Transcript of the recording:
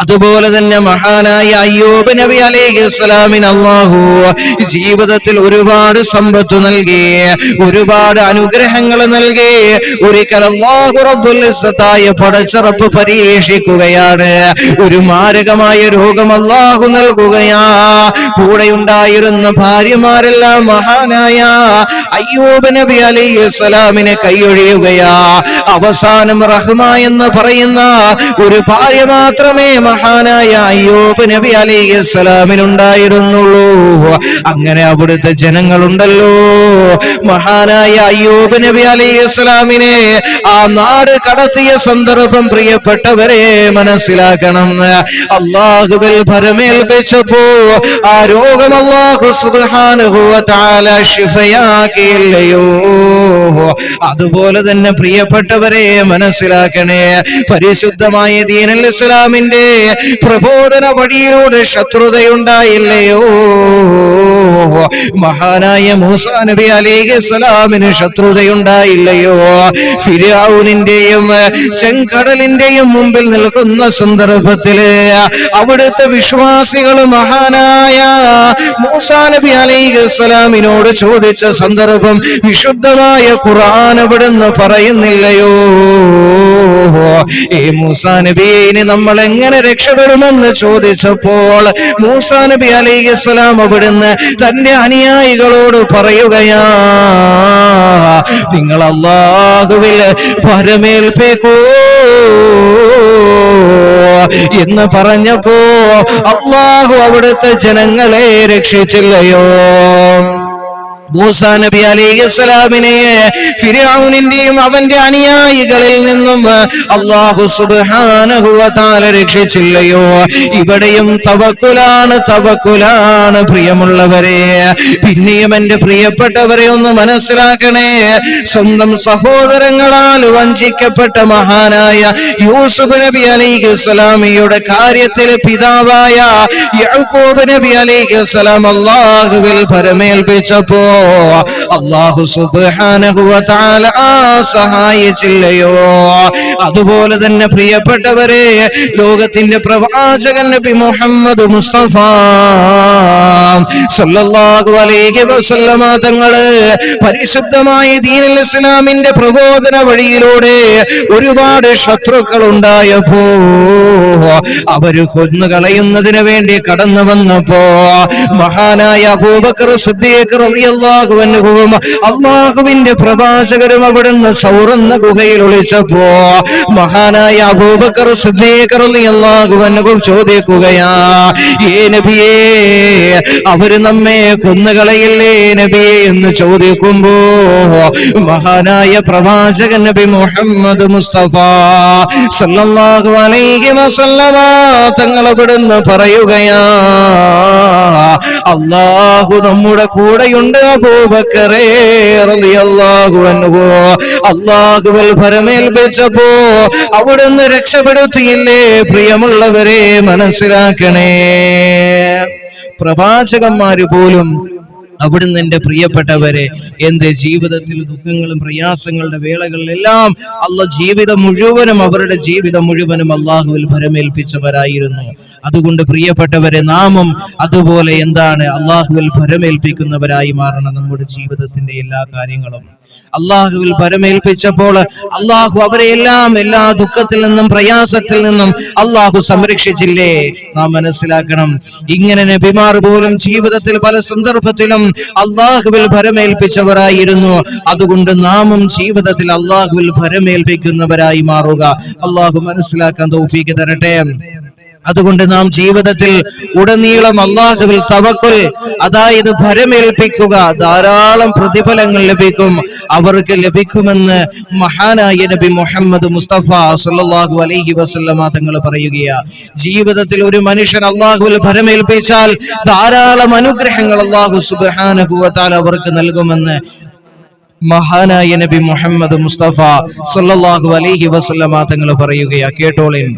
അതുപോലെ തന്നെ മഹാനായ അയ്യൂബ് നബി അലൈഹി സ്വലാമിന് അള്ളാഹു ജീവിതത്തിൽ ഒരുപാട് സമ്പത്ത് നൽകി ഒരുപാട് അനുഗ്രഹങ്ങൾ നൽകി. ഒരിക്കൽ അള്ളാഹു റബ്ബുൽ ഇസ്സത്തായ പടച്ചിറപ്പ് പരീക്ഷിക്കുകയാണ്. ഒരു മാരകമായ രോഗം അള്ളാഹു നൽകുകയാ. കൂടെ ഉണ്ടായിരുന്ന ഭാര്യമാരെല്ലാം മഹാനായ അയ്യൂബ് നബി അലൈഹി സ്വലാമിനെ കൈയൊഴിയുകയാ. അവസാനം റഹ്മ എന്ന് പറയുന്ന ഒരു ഭാര്യ മാത്രമേ മഹാനായ അയ്യൂബ് നബി അലൈഹി സ്വലാമിനുണ്ടായിരുന്നുള്ളൂ. അങ്ങനെ അവിടുത്തെ ജനങ്ങളുണ്ടല്ലോ. മഹാനായ അയ്യൂബ് നബി അലൈഹി സ്വലാമിനെ ആ നാട് കടത്തിയ സന്ദർഭം പ്രിയപ്പെട്ടവരെ മനസ്സിലാക്കണം. അള്ളാഹുബിൽ ഭരമേൽപ്പിച്ചപ്പോ ആ രോഗം അള്ളാഹു സുബ്ഹാനഹു വ തആല ശിഫയാക്കിയില്ലയോ. അതുപോലെ തന്നെ പ്രിയപ്പെട്ടവരെ മനസ്സിലാക്കണേ പരിശുദ്ധമായ ദീനൽ ഇസ്ലാമിന്റെ പ്രബോധന വഴിയിലൂടെ ശത്രുതയുണ്ടായില്ലയോ മഹാനായ മൂസ നബി അലൈഹി സ്വലാമിന് ശത്രുതയുണ്ടായില്ലയോ? ഫിരാവുനിന്റെയും ചെങ്കടലിന്റെയും മുമ്പിൽ നിൽക്കുന്ന സന്ദർഭത്തിൽ അവിടുത്തെ വിശ്വാസികൾ മഹാനായ മൂസാ നബി അലൈഹി സ്വലാമിനോട് ചോദിച്ച സന്ദർഭം വിശുദ്ധമായ ഖുർആൻ അവിടുന്ന് പറയുന്നില്ലയോ? ഈ മൂസാ നബിയെ ഇനി നമ്മൾ എങ്ങനെ രക്ഷപ്പെടുമെന്ന് ചോദിച്ചപ്പോൾ മൂസാ നബി അലൈഹി ഇസ്ലാം അവിടുന്ന് തന്റെ അനുയായികളോട് പറയുകയാ നിങ്ങൾ അള്ളാഹുവിൽ പരമേൽപ്പിക്കൂ എന്ന് പറഞ്ഞപ്പോ അള്ളാഹു അവിടുത്തെ ജനങ്ങളെ രക്ഷിച്ചില്ലയോ? മൂസാ നബി അലൈഹിസ്സലാമിനെ ഫിർഔനിന്റെയും അവന്റെ അനുയായികളിൽ നിന്നും അള്ളാഹു സുബ്ഹാനഹു വ തആല രക്ഷിച്ചില്ലയോ? ഇവിടെയും തവക്കുലാണ് തവക്കുലാണ് പ്രിയമുള്ളവരെ. പിന്നെയും എന്റെ പ്രിയപ്പെട്ടവരെ ഒന്ന് മനസ്സിലാക്കണേ. സ്വന്തം സഹോദരങ്ങളാൽ വഞ്ചിക്കപ്പെട്ട മഹാനായ യൂസുഫ് നബി അലൈഹി സ്വലാമിയുടെ കാര്യത്തിൽ പിതാവായ യഅ്കൂബ് നബി അലൈഹി സ്വലാം അള്ളാഹുവിൽ പരമേൽപ്പിച്ചപ്പോ അള്ളാഹു ആ സഹായിച്ചില്ലയോ? അതുപോലെ തന്നെ പ്രിയപ്പെട്ടവരെ ലോകത്തിന്റെ പ്രവാചകൻ നബി മുഹമ്മദ് മുസ്തഫ സല്ലല്ലാഹു അലൈഹി വസല്ലമ തങ്ങൾ പരിശുദ്ധമായ ദീനുൽ ഇസ്ലാമിന്റെ പ്രബോധന വഴിയിലൂടെ ഒരുപാട് ശത്രുക്കൾ ഉണ്ടായപ്പോ അവർ കൊന്നുകളയുന്നതിന് വേണ്ടി കടന്നു വന്നപ്പോ മഹാനായ അബൂബക്കർ സിദ്ദീഖ് റളിയല്ലാഹു അൻഹുവും അള്ളാഹുവിന്റെ പ്രവാചകരും അവിടുന്ന് സൗറന്ന ഗുഹയിൽ ഒളിച്ചപ്പോ മഹാനായ അബൂബക്കർ അൻഹു ചോദിക്കുകയാ ഏ നബിയേ അവർ നമ്മെ കൊന്നുകളയില്ലേ നബിയെ? എന്ന് ചോദിക്കുമ്പോ മഹാനായ പ്രവാചകൻ നബി മുഹമ്മദ് മുസ്തഫ സല്ലല്ലാഹു അലൈഹി വസല്ലമ തങ്ങൾ അവിടുന്ന് പറയുകയാ അള്ളാഹു നമ്മുടെ കൂടെയുണ്ട് ഭരമേൽപ്പിച്ചപ്പോ അവിടുന്ന് രക്ഷപ്പെടുത്തിയില്ലേ പ്രിയമുള്ളവരെ മനസ്സിലാക്കണേ. പ്രവാചകന്മാര് പോലും അവിടുന്ന് എന്റെ പ്രിയപ്പെട്ടവരെ എന്റെ ജീവിതത്തിൽ ദുഃഖങ്ങളും പ്രയാസങ്ങളുടെ വേളകളിലെല്ലാം അല്ല ജീവിതം മുഴുവനും അവരുടെ ജീവിതം മുഴുവനും അള്ളാഹുവിൽ ഭരമേൽപ്പിച്ചവരായിരുന്നു. അതുകൊണ്ട് പ്രിയപ്പെട്ടവരെ നാമും അതുപോലെ എന്താണ് അള്ളാഹുവിൽ ഭരമേൽപ്പിക്കുന്നവരായി മാറണം നമ്മുടെ ജീവിതത്തിന്റെ എല്ലാ കാര്യങ്ങളും. അള്ളാഹുവിൽ പരമേൽപ്പിച്ചപ്പോൾ അള്ളാഹു അവരെ എല്ലാം എല്ലാ ദുഃഖത്തിൽ നിന്നും പ്രയാസത്തിൽ നിന്നും അള്ളാഹു സംരക്ഷിച്ചില്ലേ? നാം മനസ്സിലാക്കണം. ഇങ്ങനെ നബിമാർ പോലും ജീവിതത്തിൽ പല സന്ദർഭത്തിലും അള്ളാഹുവിൽ ഭരമേൽപ്പിച്ചവരായിരുന്നു. അതുകൊണ്ട് നാമും ജീവിതത്തിൽ അള്ളാഹുവിൽ ഭരമേൽപ്പിക്കുന്നവരായി മാറുക. അള്ളാഹു മനസ്സിലാക്കാൻ തൗഫീക്ക് തരട്ടെ. അതുകൊണ്ട് നാം ജീവിതത്തിൽ ഉടനീളം അള്ളാഹുവിൽ തവക്കുൽ അതായത് ഭരമേൽപ്പിക്കുക ധാരാളം പ്രതിഫലങ്ങൾ ലഭിക്കും അവർക്ക് ലഭിക്കുമെന്ന് മഹാനായ നബി മുഹമ്മദ് മുസ്തഫ സല്ലല്ലാഹു അലൈഹി വസല്ലമ തങ്ങൾ പറയുകയാ. ജീവിതത്തിൽ ഒരു മനുഷ്യൻ അള്ളാഹുവിൽ ഭരമേൽപ്പിച്ചാൽ ധാരാളം അനുഗ്രഹങ്ങൾ അള്ളാഹു വ അവർക്ക് നൽകുമെന്ന് മഹാനായ നബി മുഹമ്മദ് മുസ്തഫ സല്ലല്ലാഹു അലൈഹി വസല്ലമ തങ്ങൾ പറയുകയാ. കേട്ടോളിൻ.